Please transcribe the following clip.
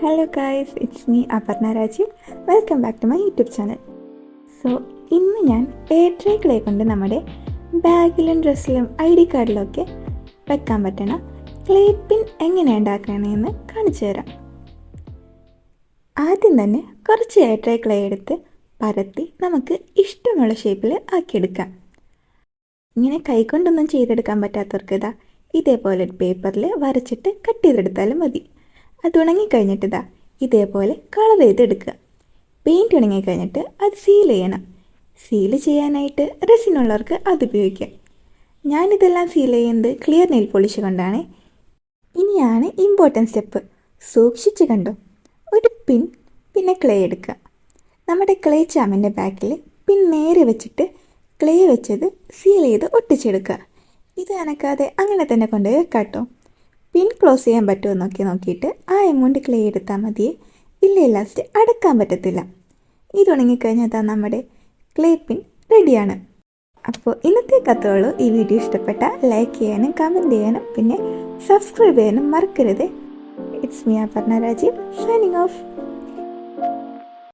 Hello guys it's me Aparna Rajeev welcome back to my YouTube channel so ഇന്ന് ഞാൻ air clay കൊണ്ട് നമ്മുടെ ബാഗിലും ഡ്രസ്സിലും I D കാർഡിലൊക്കെ വെക്കാൻ പറ്റണ ക്ലേ പിൻ എങ്ങനെ ഉണ്ടാക്കണമെന്ന് കാണിച്ചു തരാം. ആദ്യം തന്നെ കുറച്ച് എയർ ക്ലേ എടുത്ത് പരത്തി നമുക്ക് ഇഷ്ടമുള്ള ഷേപ്പിൽ ആക്കിയെടുക്കാം. ഇങ്ങനെ കൈകൊണ്ടൊന്നും ചെയ്തെടുക്കാൻ പറ്റാത്തവർക്ക് ഇതാ ഇതേപോലെ പേപ്പറിൽ വരച്ചിട്ട് കട്ട് ചെയ്തെടുത്താലും മതി. അത് ഉണങ്ങിക്കഴിഞ്ഞിട്ട് ഇതാ ഇതേപോലെ കളർ ചെയ്തെടുക്കുക. പെയിന്റ് ഉണങ്ങിക്കഴിഞ്ഞിട്ട് അത് സീൽ ചെയ്യണം. സീൽ ചെയ്യാനായിട്ട് റെസിനുള്ളവർക്ക് അത് ഉപയോഗിക്കാം ഞാനിതെല്ലാം സീൽ ചെയ്യുന്നത് ക്ലിയർ നെയിൽ പോളിഷ് കൊണ്ടാണ്. ഇനിയാണ് ഇമ്പോർട്ടന്റ് സ്റ്റെപ്പ് സൂക്ഷിച്ച് കണ്ടോ? ഒരു പിൻ പിന്നെ ക്ലേ എടുക്കുക. നമ്മുടെ ക്ലേ ചാമിന്റെ ബാക്കിൽ പിൻ നേരെ വെച്ചിട്ട് ക്ലേ വെച്ചത് സീൽ ചെയ്ത് ഒട്ടിച്ചെടുക്കുക. ഇത് അനക്കാതെ അങ്ങനെ തന്നെ കൊണ്ടുപോയി വെക്കാട്ടോ. പിൻ ക്ലോസ് ചെയ്യാൻ പറ്റുമോ നോക്കി നോക്കിയിട്ട് ആ എമൗണ്ട് ക്ലേ എടുത്താൽ മതിയേ. ഇല്ല ലാസ്റ്റ് അടക്കാൻ പറ്റത്തില്ല. ഇത് ഉണങ്ങിക്കഴിഞ്ഞാൽ താ നമ്മുടെ ക്ലേ പിൻ റെഡിയാണ് അപ്പോൾ ഇന്നത്തെ കഥകളോ ഈ വീഡിയോ ഇഷ്ടപ്പെട്ട ലൈക്ക് ചെയ്യാനും കമന്റ് ചെയ്യാനും പിന്നെ സബ്സ്ക്രൈബ് ചെയ്യാനും മറക്കരുത്. ഇറ്റ്സ് മീ പറഞ്ഞ രാജീവ് സൈനിങ് ഓഫ്